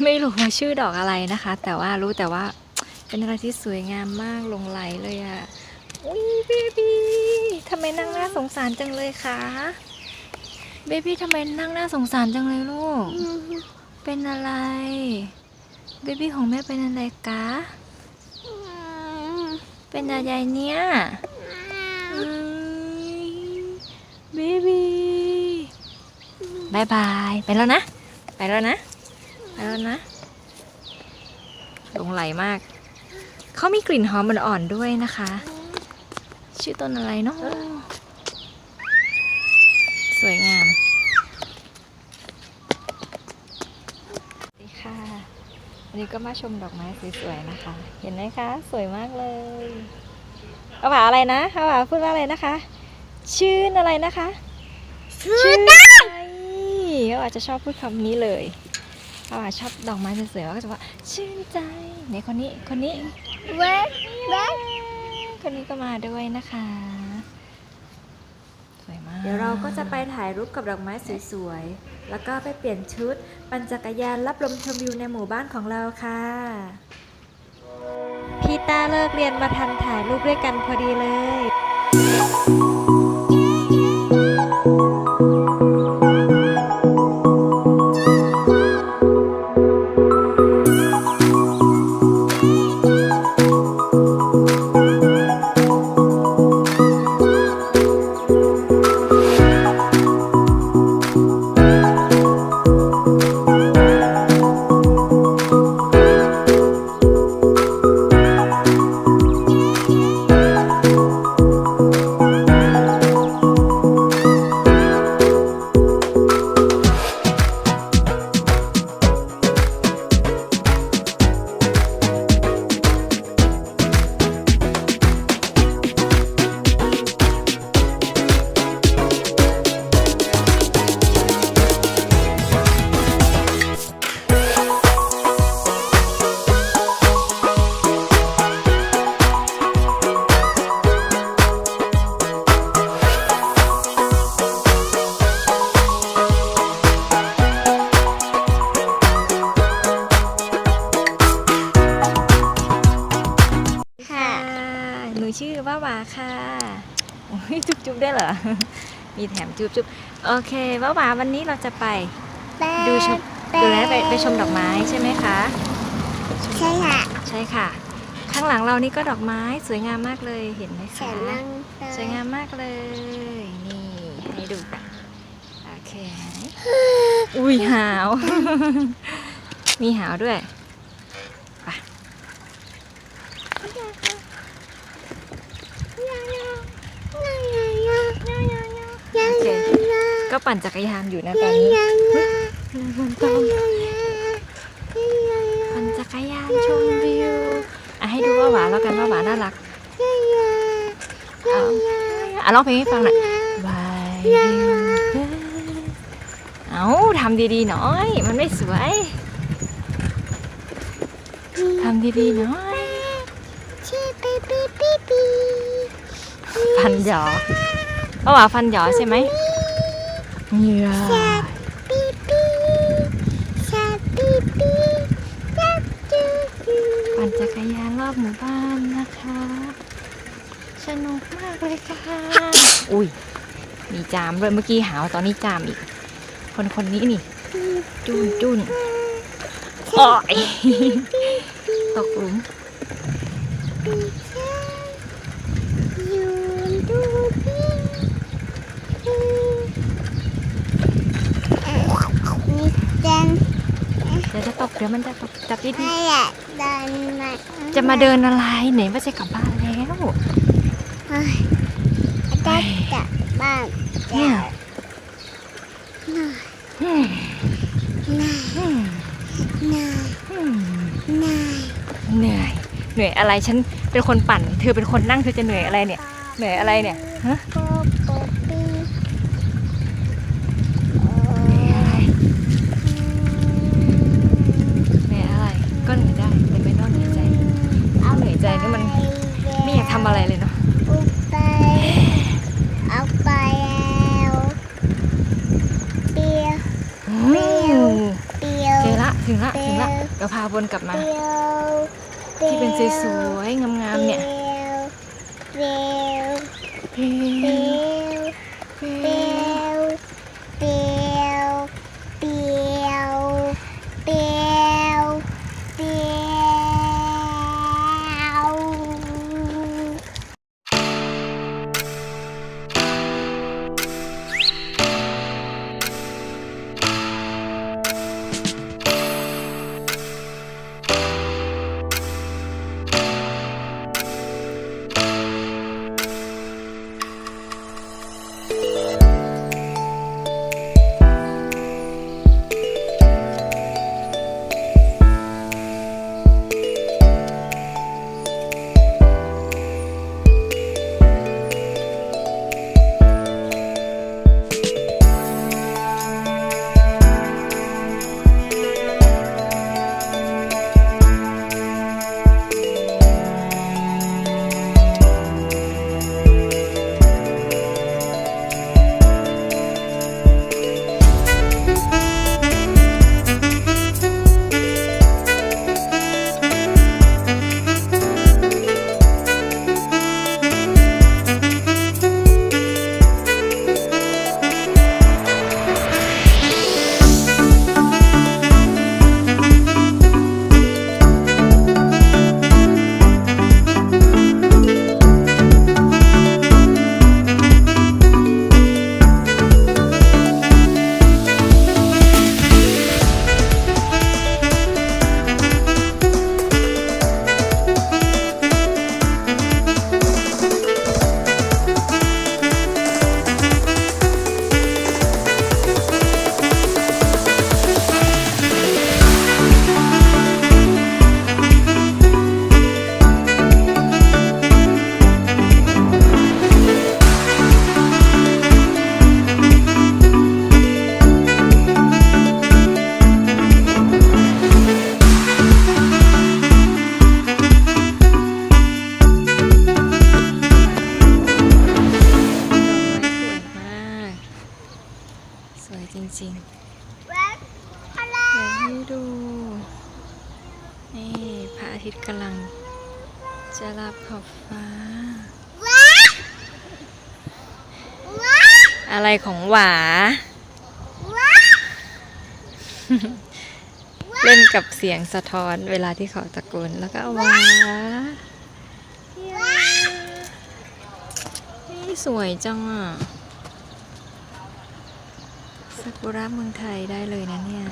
ไม่รู้ว่าชื่อดอกอะไรนะคะ แต่ว่ารู้แต่ว่าเป็นอะไรที่สวยงามมากหลงไหลเลยอะอุ้ยเบบี้ทำไมนั่งน่าสงสารจังเลยคะเบบี้ทำไมนั่งน่าสงสารจังเลยลูก เป็นอะไร เบบี้ของแม่เป็นอะไรกะเป็นอะไรเนี่ยเบบี้บายบาย ไปแล้วนะ ไปแล้วนะไป แล้วนะหลงไหลมาก เขามีกลิ่นหอมอ่อนๆด้วยนะคะ ชื่อต้นอะไรเนาะสวยงามสวัสดีค่ะวันนี้ก็มาชมดอกไม้สวยๆนะคะ เห็นไหมคะ สวยมากเลยเอาหวาอะไรนะเอาหวาพูดว่าอะไรนะคะ ชื่นอะไรนะคะ ชื่นใจเอาหวาจะชอบพูดคำนี้เลย เอาหวาชอบดอกไม้สวยๆก็จะว่าชื่นใจไหนคนนี้คนนี้เว้ยเว้ยคนนี้ก็มาด้วยนะคะ สวยมากเดี๋ยวเราก็จะไปถ่ายรูปกับดอกไม้สวยๆ แล้วก็ไปเปลี่ยนชุด ปั่นจักรยานรับลมชมวิวในหมู่บ้านของเราค่ะ พี่ต้าเลิกเรียนมาทันถ่ายรูปด้วยกันพอดีเลย ค่ะโอ้ยจุ๊บจุ๊บได้วยเหรอ มีแถมจุ๊บจุ๊บโอเคว่าหวาวันนี้เราจะไป ดูชมดูแลไปไปชมดอกไม้ใช่ไหมคะ ใช่ค่ะ ใช่ค่ะ ข้างหลังเรานี่ก็ดอกไม้สวยงามมากเลยเห็นไหมฉัคะนนั่งสวยงามมากเลย นี่ให้ดูโอเค อุ้ยหาว มีหาวด้วยไปโอเค ก็ปั่นจักรยานอยู่นะตอนนี้ปั่นจักรยานชมวิวอะให้ดูว่าหวานแล้วกันว่าหวานน่ารักเอาอะร้องเพลงให้ฟังหน่อย Why you เอาทำดีๆหน่อย มันไม่สวยทำดีๆหน่อยชื่อปีปีปีปีฟันหยอเพราะว่าฟันหยอใช่ไหม เหยื่อปีปีชาปีปีจับจูจูปั่นจักรยานรอบหมู่บ้านนะคะ สนุกมากเลยค่ะ อุ้ย มีจามด้วยเมื่อกี้หาวตอนนี้จามอีก คนคนนี้นี่ จุนจุนโอ้ยตกหลุม ปีชาอยู่ดูปีนี่เต้น เดี๋ยวจะตกเดี๋ยวมันจะตกจับดีไม่อยากเดินมาๆจะมาเดินอะไรไหนว่าจะกลับบ้านแล้วเฮ้ยจะกลับบ้านเนี่ยเหนื่อยอืมเหนื่อยอืมเหนื่อยอืมเหนื่อยเหนื่อยเหนื่อยอะไรฉันเป็นคนปั่นเธอเป็นคนนั่งเธอจะเหนื่อยอะไรเนี่ย เหนื่อยอะไรเนี่ยฮะ โปโปปี เหนื่อยอะไร เหนื่อยอะไร ก็เหนื่อยได้แต่ไม่ต้องเหนื่อยใจ เอาเหนื่อยใจนี่มัน ไม่อยากทำอะไรเลยเนาะ อุไปเอาไปแล้ว เปียวอืมเปียวเจอละถึงละถึงละก็พาวนกลับมาเดียวที่เป็นสวยๆงามๆเนี่ยเดียวเพลเดียว ดี๋ยวให้ดู นี่พระอาทิตย์กำลัง จะรับขอบฟ้าว้าว้าอะไรของหวาว้าเล่นกับเสียงสะท้อนเวลาที่เขาตะโกนแล้วก็หวาว้านี่สวยจังอะซากุระเมืองไทยได้เลยนะเนี่ย